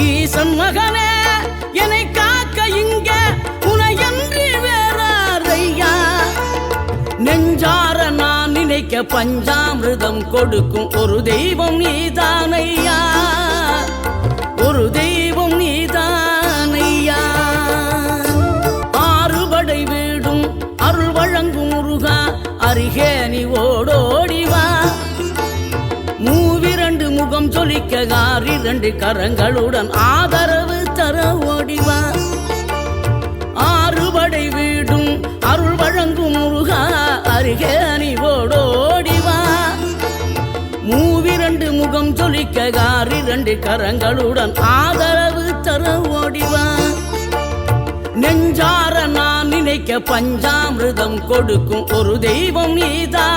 ஈசன் மகனே என்னை காக்க இங்க உனையன்றி வேறாரையா? நெஞ்சார நான் நினைக்க பஞ்சாமிரதம் கொடுக்கும் ஒரு தெய்வம் நீதானையா? ஒரு தெய்வம் நீதானையா? ஆறுபடை வீடும் அருள் வழங்கும் முருகா அருகே நீ ஓடோ வா மூவிரண்டு முகம் ஜொலிக்க ஆறிரண்டு கரங்களுடன் ஆதரவு தர ஓடிவா ஆறுபடை வீடும் அருள் வழங்கும் முருகா அருகே அணிவோடு அணிவோடோடிவா மூவிரண்டு முகம் ஜொலிக்க ஆறிரண்டு கரங்களுடன் ஆதரவு தர ஓடிவா நெஞ்சார நான் நினைக்க பஞ்சாமிர்தம் கொடுக்கும் ஒரு தெய்வம் நீதா.